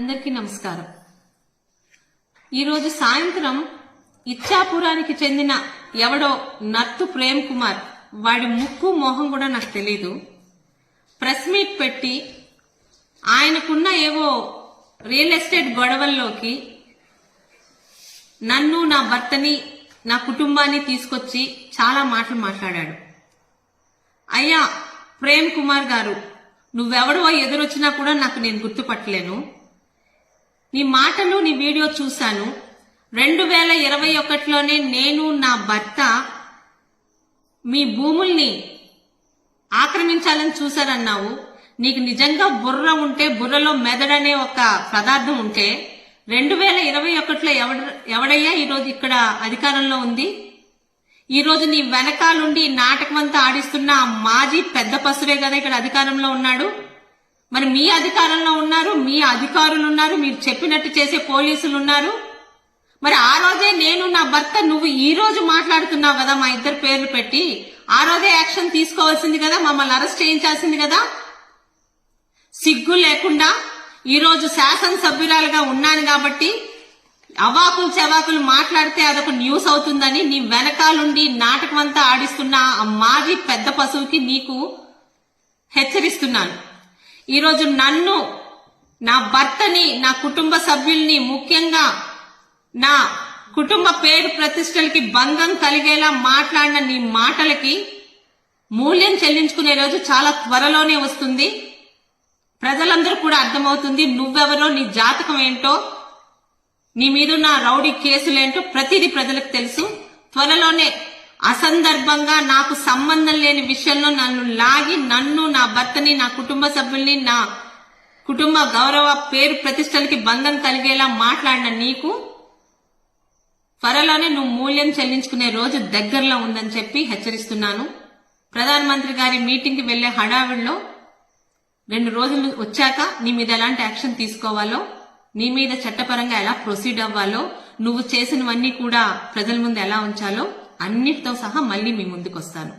అందరికీ నమస్కారం. ఈరోజు సాయంత్రం ఇచ్చాపురానికి చెందిన ఎవడో నత్తు ప్రేమ్ కుమార్ వాడి ముక్కు మోహం కూడా నాకు తెలీదు. ప్రెస్ మీట్ పెట్టి ఆయనకున్న ఏవో రియల్ ఎస్టేట్ గొడవల్లోకి నన్ను నా భర్తని నా కుటుంబాన్ని తీసుకొచ్చి చాలా మాటలు మాట్లాడాడు. అయ్యా ప్రేమ్ కుమార్ గారు నువ్వెవడో ఎదురొచ్చినా కూడా నాకు నేను గుర్తుపట్టలేను. నీ మాటలు నీ వీడియో చూశాను. రెండు వేల ఇరవై ఒకటిలోనే నేను నా భర్త మీ భూముల్ని ఆక్రమించాలని చూశారన్నావు. నీకు నిజంగా బుర్ర ఉంటే బుర్రలో మెదడనే ఒక పదార్థం ఉంటే రెండు వేల ఇరవై ఒకటిలో ఎవడ ఎవడయ్యా ఈరోజు ఇక్కడ అధికారంలో ఉంది? ఈరోజు నీ వెనకాలుండి నాటకమంతా నాటకం అంతా ఆడిస్తున్న ఆ మాజీ పెద్ద పసురే కదా ఇక్కడ అధికారంలో ఉన్నాడు? మరి మీ అధికారంలో ఉన్నారు మీ అధికారులు ఉన్నారు మీరు చెప్పినట్టు చేసే పోలీసులు ఉన్నారు. మరి ఆ రోజే నేను నా భర్త నువ్వు ఈ రోజు మాట్లాడుతున్నావు కదా మా ఇద్దరు పేర్లు పెట్టి. ఆ రోజే యాక్షన్ తీసుకోవాల్సింది కదా మమ్మల్ని అరెస్ట్ చేయించాల్సింది కదా. సిగ్గు లేకుండా ఈ రోజు శాసనసభ్యురాలుగా ఉన్నాను కాబట్టి అవాకులు చెవాకులు మాట్లాడితే అదొక న్యూస్ అవుతుందని నీ వెనకాలుండి నాటకం అంతా ఆడిస్తున్న ఆ మాజీ పెద్ద పశువుకి నీకు హెచ్చరిస్తున్నాను. ఈరోజు నన్ను నా భర్తని నా కుటుంబ సభ్యుల్ని ముఖ్యంగా నా కుటుంబ పేరు ప్రతిష్టలకి భంగం కలిగేలా మాట్లాడిన నీ మాటలకి మూల్యం చెల్లించుకునే రోజు చాలా త్వరలోనే వస్తుంది. ప్రజలందరూ కూడా అర్థమవుతుంది నువ్వెవరో నీ జాతకం ఏంటో నీ మీద నా రౌడీ కేసులేంటో ప్రతిదీ ప్రజలకు తెలుసు. త్వరలోనే అసందర్భంగా నాకు సంబంధం లేని విషయంలో నన్ను లాగి నన్ను నా భర్తని నా కుటుంబ సభ్యుల్ని నా కుటుంబ గౌరవ పేరు ప్రతిష్టలకి భంగం కలిగేలా మాట్లాడిన నీకు త్వరలోనే నువ్వు మూల్యం చెల్లించుకునే రోజు దగ్గరలో ఉందని చెప్పి హెచ్చరిస్తున్నాను. ప్రధానమంత్రి గారి మీటింగ్కి వెళ్ళే హడావిడిలో రెండు రోజులు వచ్చాక నీ మీద ఎలాంటి యాక్షన్ తీసుకోవాలో నీ మీద చట్టపరంగా ఎలా ప్రొసీడ్ అవ్వాలో నువ్వు చేసినవన్నీ కూడా ప్రజల ముందు ఎలా ఉంచాలో అన్నిటితో సహా మళ్ళీ మీ ముందుకు వస్తాను